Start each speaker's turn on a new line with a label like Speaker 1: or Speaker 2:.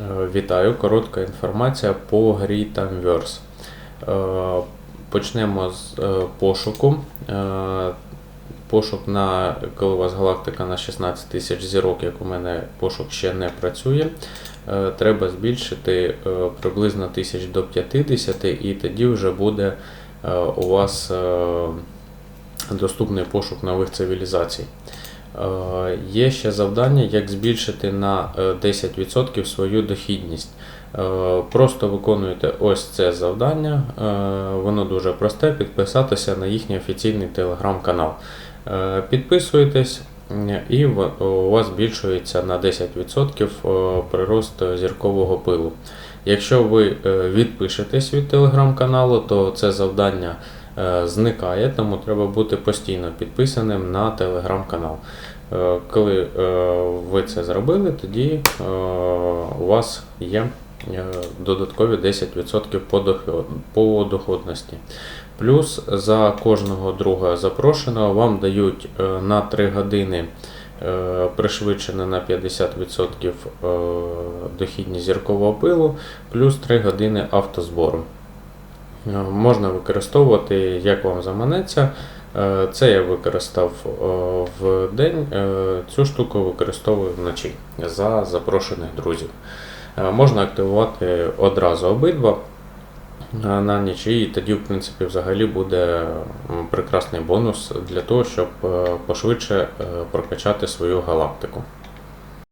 Speaker 1: Е, Вітаю, коротка інформація по грі Timeverse. Е, Почнемо з е, пошуку. Пошук на коли у вас галактика на 16 тисяч зірок, як у мене пошук ще не працює. Треба збільшити приблизно тисяч до 50, і тоді вже буде у вас доступний пошук нових цивілізацій. Е, Є ще завдання, як збільшити на е, 10% свою дохідність. Е, Просто виконуєте ось це завдання, е, воно дуже просте. Підписатися на їхній офіційний телеграм-канал. Е, Підписуєтесь, і у вас збільшується на 10% е, прирост зіркового пилу. Якщо ви е, відпишетесь від телеграм-каналу, то це завдання е, зникає, тому треба бути постійно підписаним на телеграм-канал. Е, Коли е, ви це зробили, тоді е, у вас є е, додаткові 10% по доходності. Плюс за кожного друга запрошеного вам дають е, на 3 години е, пришвидшене на 50% е, дохідність зіркового пилу, плюс 3 години автозбору. Е, Можна використовувати як вам заманеться. Е, Це я використав е, в день. Цю штуку використовую вночі за запрошених друзів. Можна активувати одразу обидва на ніч, і тоді, в принципі, взагалі буде прекрасний бонус для того, щоб пошвидше прокачати свою галактику.